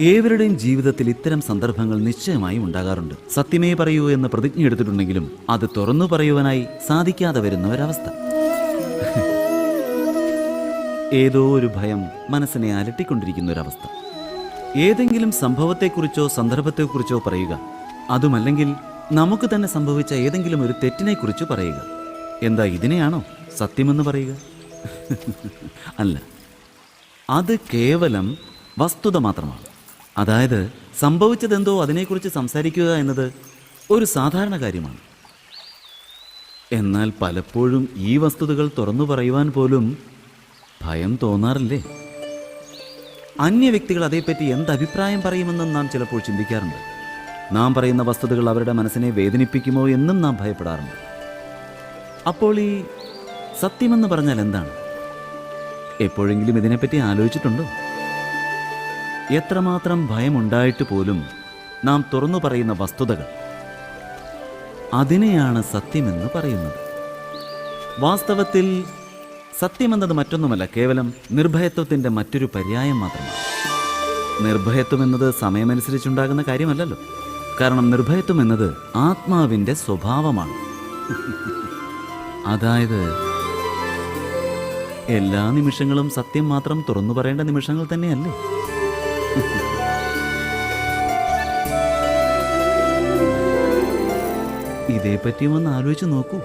ഏവരുടെയും ജീവിതത്തിൽ ഇത്തരം സന്ദർഭങ്ങൾ നിശ്ചയമായും ഉണ്ടാകാറുണ്ട്. സത്യമേ പറയൂ എന്ന് പ്രതിജ്ഞ എടുത്തിട്ടുണ്ടെങ്കിലും അത് തുറന്നു പറയുവാനായി സാധിക്കാതെ വരുന്ന ഒരവസ്ഥ. ഏതോ ഒരു ഭയം മനസ്സിനെ അലട്ടിക്കൊണ്ടിരിക്കുന്ന ഒരവസ്ഥ. ഏതെങ്കിലും സംഭവത്തെക്കുറിച്ചോ സന്ദർഭത്തെക്കുറിച്ചോ പറയുക. അതുമല്ലെങ്കിൽ നമുക്ക് തന്നെ സംഭവിച്ച ഏതെങ്കിലും ഒരു തെറ്റിനെക്കുറിച്ച് പറയുക. എന്താ ഇതിനെയാണോ സത്യമെന്ന് പറയുക? അല്ല. അത് കേവലം വസ്തുത മാത്രമാണ്. അതായത് സംഭവിച്ചതെന്തോ അതിനെക്കുറിച്ച് സംസാരിക്കുക എന്നത് ഒരു സാധാരണ കാര്യമാണ്. എന്നാൽ പലപ്പോഴും ഈ വസ്തുതകൾ തുറന്നു പറയുവാൻ പോലും ഭയം തോന്നാറില്ലേ? അന്യ വ്യക്തികൾ അതേപ്പറ്റി എന്ത് അഭിപ്രായം പറയുമെന്നും നാം ചിലപ്പോൾ ചിന്തിക്കാറുണ്ട്. നാം പറയുന്ന വസ്തുതകൾ അവരുടെ മനസ്സിനെ വേദനിപ്പിക്കുമോ എന്നും നാം ഭയപ്പെടാറുണ്ട്. അപ്പോൾ ഈ സത്യമെന്ന് പറഞ്ഞാൽ എന്താണ്? എപ്പോഴെങ്കിലും ഇതിനെപ്പറ്റി ആലോചിച്ചിട്ടുണ്ടോ? എത്രമാത്രം ഭയമുണ്ടായിട്ട് പോലും നാം തുറന്നു പറയുന്ന വസ്തുതകൾ. അതിനെയാണ് സത്യമെന്ന് പറയുന്നത്. വാസ്തവത്തിൽ സത്യമെന്നത് മറ്റൊന്നുമല്ല കേവലം നിർഭയത്വത്തിന്റെ മറ്റൊരു പര്യായം മാത്രമാണ്. നിർഭയത്വം എന്നത് സമയമനുസരിച്ചുണ്ടാകുന്ന കാര്യമല്ലല്ലോ. കാരണം നിർഭയത്വം എന്നത് ആത്മാവിന്റെ സ്വഭാവമാണ്. അതായത് എല്ലാ നിമിഷങ്ങളും സത്യം മാത്രം തുറന്നു പറയേണ്ട നിമിഷങ്ങൾ തന്നെയല്ലേ? ഇതേപ്പറ്റിയും ഒന്ന് ആലോചിച്ച് നോക്കൂ.